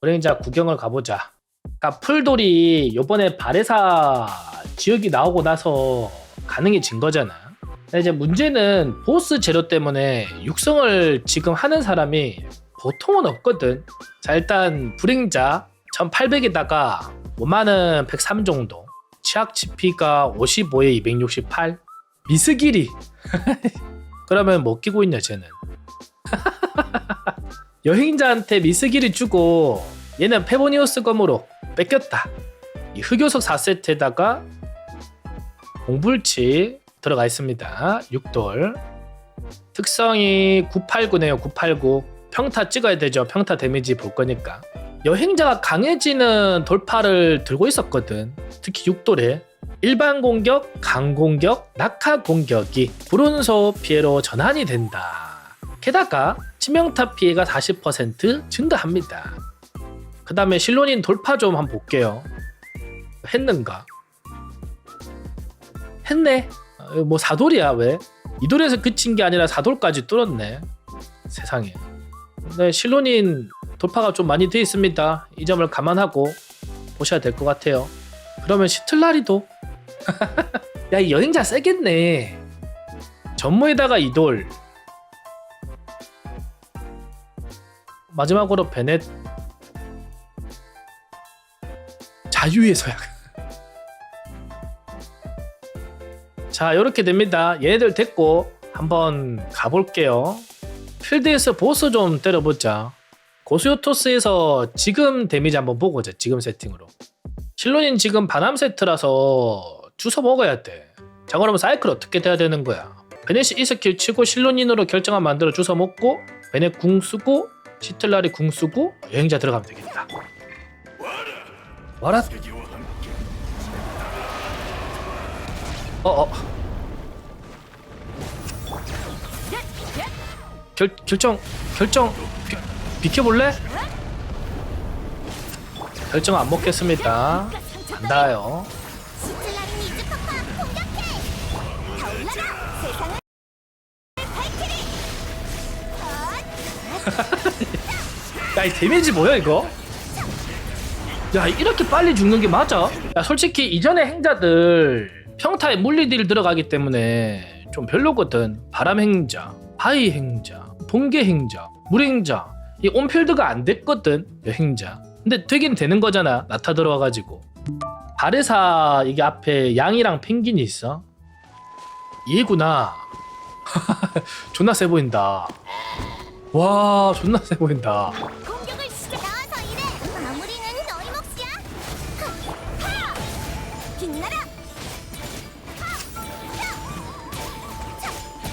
불행자 구경을 가보자. 그러니까 풀돌이 요번에 발해사 지역이 나오고 나서 가능해진 거잖아. 근데 이제 문제는 보스 재료 때문에 육성을 지금 하는 사람이 보통은 없거든. 자 일단 불행자 1800에다가 5만원 103 정도. 치약 GP가 55에 268. 미스길이. 그러면 뭐 끼고 있냐 쟤는. 여행자한테 미스길이 주고 얘는 페보니오스 검으로 뺏겼다. 이 흑요석 4세트에다가 공불치 들어가 있습니다. 6돌. 특성이 989네요. 989. 평타 찍어야 되죠. 평타 데미지 볼 거니까. 여행자가 강해지는 돌파를 들고 있었거든. 특히 6돌에. 일반 공격, 강 공격, 낙하 공격이 불운소 피해로 전환이 된다. 게다가 치명타 피해가 40% 증가합니다. 그 다음에 실론인 돌파 좀 한번 볼게요. 했는가? 했네. 어, 뭐 사돌이야 왜? 이돌에서 그친 게 아니라 사돌까지 뚫었네. 세상에. 네, 실론인 돌파가 좀 많이 돼 있습니다. 이 점을 감안하고 보셔야 될 것 같아요. 그러면 시틀라리도 야, 이 여행자 세겠네. 전무에다가 이돌. 마지막으로 베넷 자유의 서약. 자, 이렇게 됩니다. 얘네들 됐고 한번 가볼게요. 필드에서 보스 좀 때려보자. 고수요토스에서 지금 데미지 한번 보고 오자. 지금 세팅으로. 실론인 지금 반함 세트라서 주워 먹어야 돼. 자 그러면 사이클 어떻게 돼야 되는 거야? 베넷이 이 스킬 치고 실론인으로 결정한 만들어 주워 먹고 베넷 궁 쓰고 시틀라리 궁 쓰고 여행자 들어가면 되겠다. 와라. 어어. 결 결정 결정 비, 비켜볼래? 결정 안 먹겠습니다. 안다요. 야, 이 데미지 뭐야 이거? 야, 이렇게 빨리 죽는 게 맞아? 야, 솔직히 이전의 행자들 평타에 물리딜 들어가기 때문에 좀 별로거든. 바람 행자, 바위 행자, 번개 행자, 물 행자. 이 온필드가 안 됐거든. 여행자. 근데 되긴 되는 거잖아. 나타 들어와가지고. 바레사 이게 앞에 양이랑 펭귄이 있어. 얘구나. 존나 세 보인다. 와, 존나 세 보인다.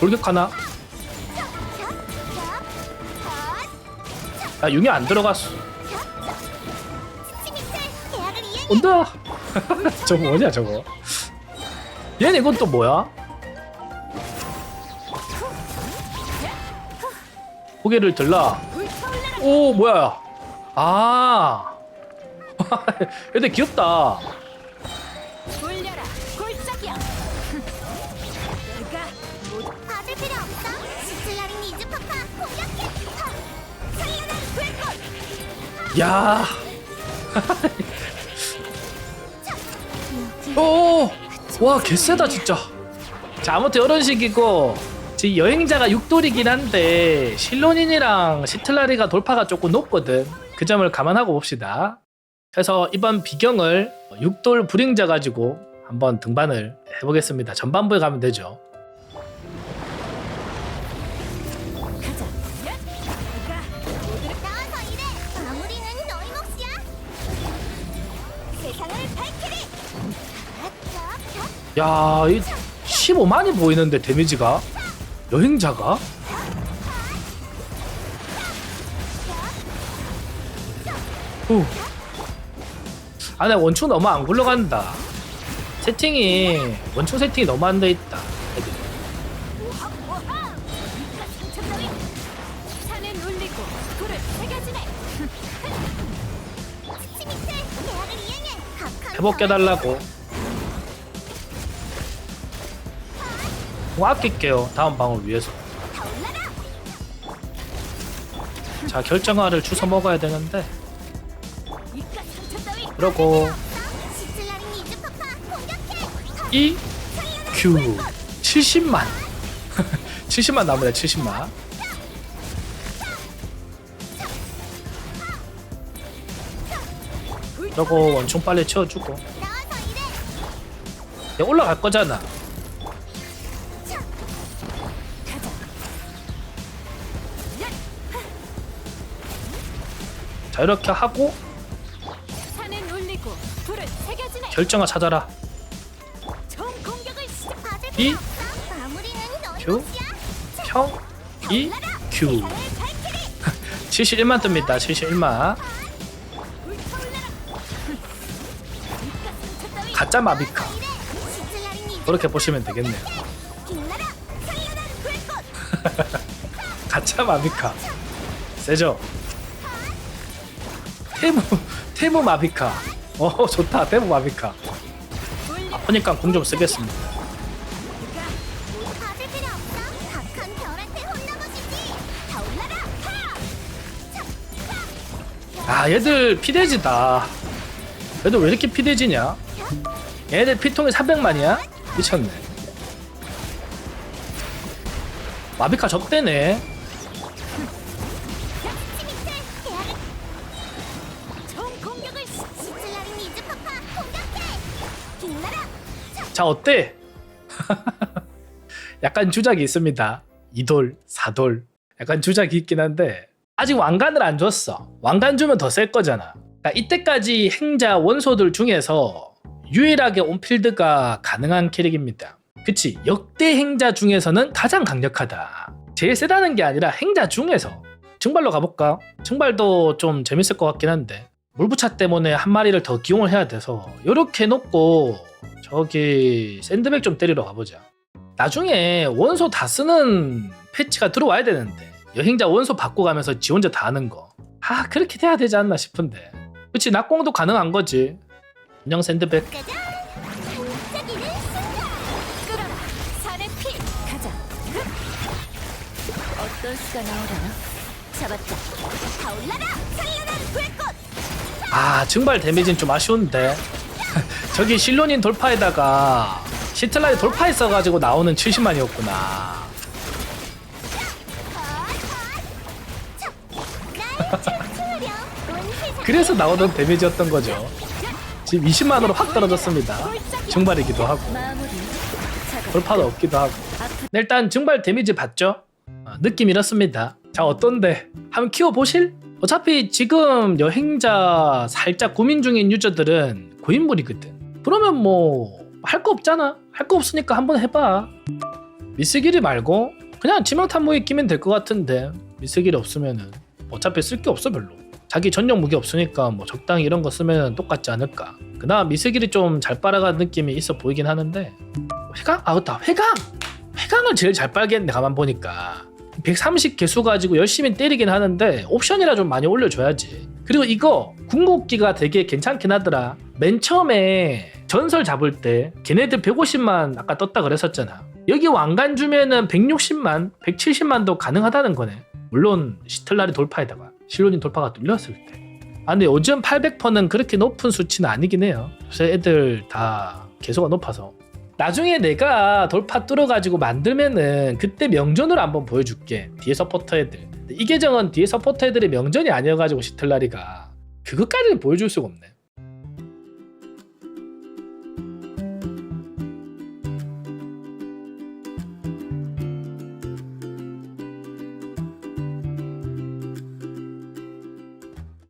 돌격하나? 야, 융이 안 들어갔어. 온다! 저거 뭐냐, 저거? 얘는 이건 또 뭐야? 고개를 들라. 오, 뭐야? 아. 얘들 귀엽다. 야. 오! 와, 개쎄다, 진짜. 자, 아무튼 이런 식이고, 지금 여행자가 6돌이긴 한데, 실론인이랑 시틀라리가 돌파가 조금 높거든. 그 점을 감안하고 봅시다. 그래서 이번 비경을 6돌 불행자 가지고 한번 등반을 해보겠습니다. 전반부에 가면 되죠. 야, 이 15만이 보이는데 데미지가 여행자가 후. 아, 나 원충 너무 안 굴러간다. 세팅이 원충 세팅이 너무 안 돼 있다. 각하는 회복 해달라고. 뭐 아낄게요. 다음 방을 위해서. 자, 결정화를 주워 먹어야 되는데. 그러고. E Q 70만. 70만 남으네 70만. 그러고 원총 빨리 채워주고. 올라갈 거잖아 자 이렇게 하고 산은 울리고 결정을 찾아라. 총 공격을 시작 받을 이, 필요 없어 마무리는 너의 Q, 몫이야. 평 Q 잘 발키리 71만 뜹니다. 71만. 불타올라라. 이깟 상처 따위 가짜 마비카. 이래 그렇게 보시면 되겠네요. 빛나라. 찬란한 불꽃. 가짜 마비카. 세죠 테무 테무 마비카. 어 좋다. 테무 마비카. 아프니까 공 좀 쓰겠습니다. 아 얘들 피대지다. 얘들 왜 이렇게 피대지냐? 얘들 피통이 300만이야? 미쳤네. 마비카 적대네 자 어때? 약간 주작이 있습니다. 2돌 4돌. 약간 주작이 있긴 한데 아직 왕관을 안 줬어. 왕관 주면 더 셀 거잖아. 그러니까 이때까지 행자 원소들 중에서 유일하게 온필드가 가능한 캐릭입니다. 그치? 역대 행자 중에서는 가장 강력하다. 제일 세다는 게 아니라 행자 중에서. 증발로 가볼까? 증발도 좀 재밌을 것 같긴 한데. 물부차 때문에 한 마리를 더 기용을 해야 돼서 이렇게 놓고 저기 샌드백 좀 때리러 가보자. 나중에 원소 다 쓰는 패치가 들어와야 되는데 여행자 원소 바꿔가면서 지 혼자 다 하는 거 아 그렇게 돼야 되지 않나 싶은데. 그치 낙공도 가능한 거지. 안녕 샌드백. 어떤 수가 나오려나? 잡았다! 타올라라! 찬란한 불꽃 아 증발 데미지는 좀 아쉬운데 저기 실론인 돌파에다가 시틀라이 돌파했어가지고 나오는 70만이었구나. 그래서 나오던 데미지였던 거죠. 지금 20만으로 확 떨어졌습니다. 증발이기도 하고. 돌파도 없기도 하고. 네, 일단 증발 데미지 봤죠? 아, 느낌 이렇습니다. 자 어떤데? 한번 키워보실? 어차피 지금 여행자 살짝 고민 중인 유저들은 고인물이거든 그러면 뭐 할 거 없잖아. 할 거 없으니까 한번 해봐. 미스길이 말고 그냥 치명탄 무기 끼면 될 것 같은데 미스길이 없으면은 어차피 쓸 게 없어 별로. 자기 전용 무기 없으니까 뭐 적당히 이런 거 쓰면 똑같지 않을까. 그나마 미스길이 좀 잘 빨아가는 느낌이 있어 보이긴 하는데. 회강? 아 맞다. 회강! 회강을 제일 잘 빨겠네 가만 보니까. 130 개수 가지고 열심히 때리긴 하는데 옵션이라 좀 많이 올려줘야지. 그리고 이거 궁극기가 되게 괜찮긴 하더라. 맨 처음에 전설 잡을 때 걔네들 150만 아까 떴다 그랬었잖아. 여기 왕관 주면은 160만 170만도 가능하다는 거네. 물론 시틀라리 돌파에다가 실로닌 돌파가 뚫렸을 때. 아 근데 요즘 800%는 그렇게 높은 수치는 아니긴 해요. 요새 애들 다 개수가 높아서. 나중에 내가 돌파 뚫어가지고 만들면은 그때 명전으로 한번 보여줄게. 뒤에 서포터 애들. 이 계정은 뒤에 서포터 애들의 명전이 아니어가지고 시틀라리가 그것까지는 보여줄 수가 없네